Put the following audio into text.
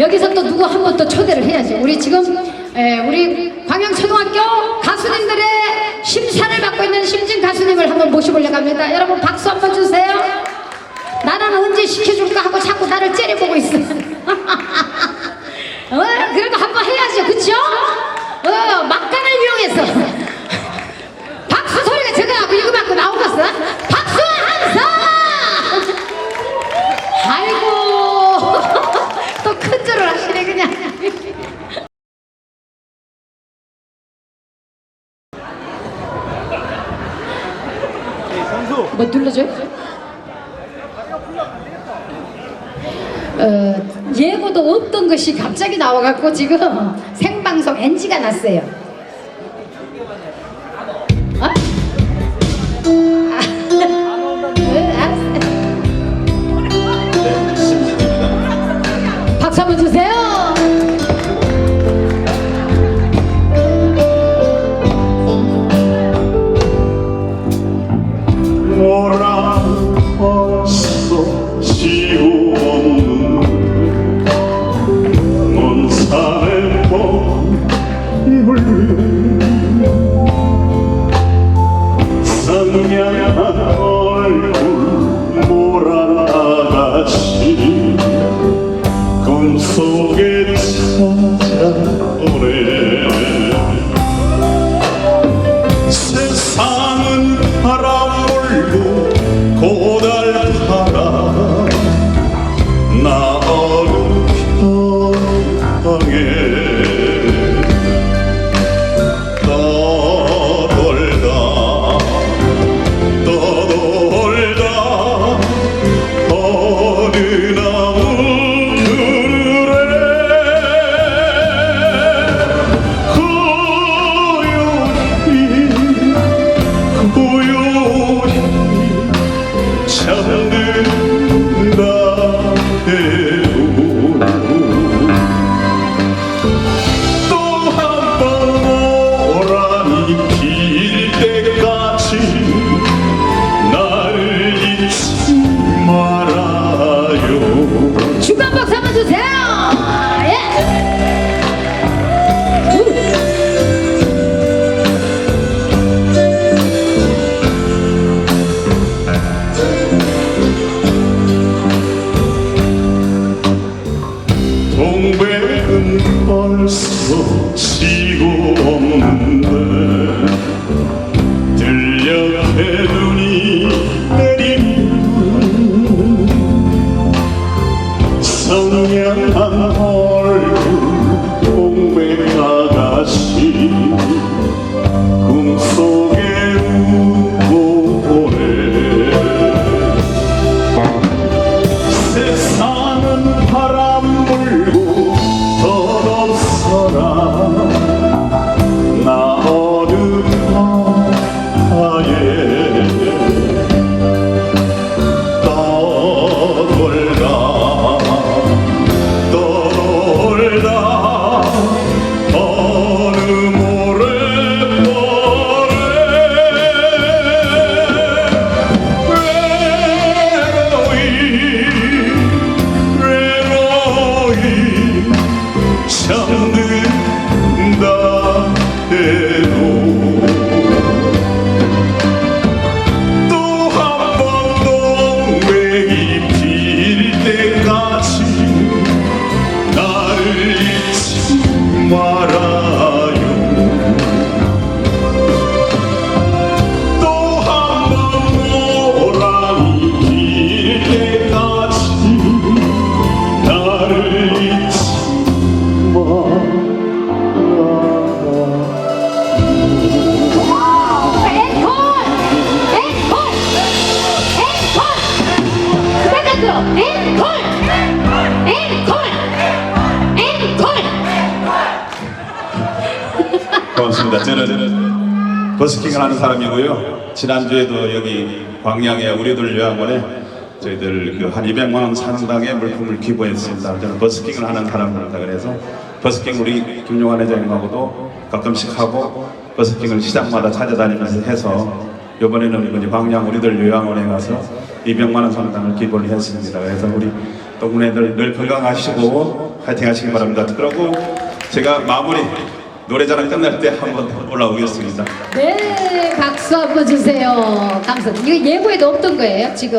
여기서 또 누구 한 번 또 초대를 해야죠. 우리 지금 에, 우리 광양초등학교 가수님들의 심사를 받고 있는 심진 가수님을 한번 모셔보려고 합니다. 여러분 박수 한번 주세요. 나는 언제 시켜줄까 하고 자꾸 나를 째려보고 있어. 어, 그래도 한번 해야죠. 그쵸? 어, 막간을 이용해서. 박수 소리가 저거하고 이거만큼 나오겠어? 박수 함성! 아이고 또 큰 줄을 하시네 그냥 뭐 눌러줘요? 어, 예고도 없던 것이 갑자기 나와갖고 지금 생방송 NG가 났어요 몰아가시 꿈속에 찾아오네 동백은 벌써 지고 없는데 Oh. 고맙습니다. 저는 버스킹을 하는 사람이고요. 지난주에도 여기 광양에 우리들 요양원에 저희들 그 한 200만 원 상당의 물품을 기부했습니다. 저는 버스킹을 하는 사람입니다. 그래서 버스킹 우리 김용환 회장님하고도 가끔씩 하고 버스킹을 시장마다 찾아다니면서 해서 이번에는 이제 광양 우리들 요양원에 가서 200만 원 상당을 기부를 했습니다. 그래서 우리 동네들 늘 건강하시고 파이팅 하시기 바랍니다. 그러고 제가 마무리 노래자랑 끝날 때 한번 올라오겠습니다. 네, 박수 한번 주세요. 감사합니다. 이거 예고에도 없던 거예요, 지금.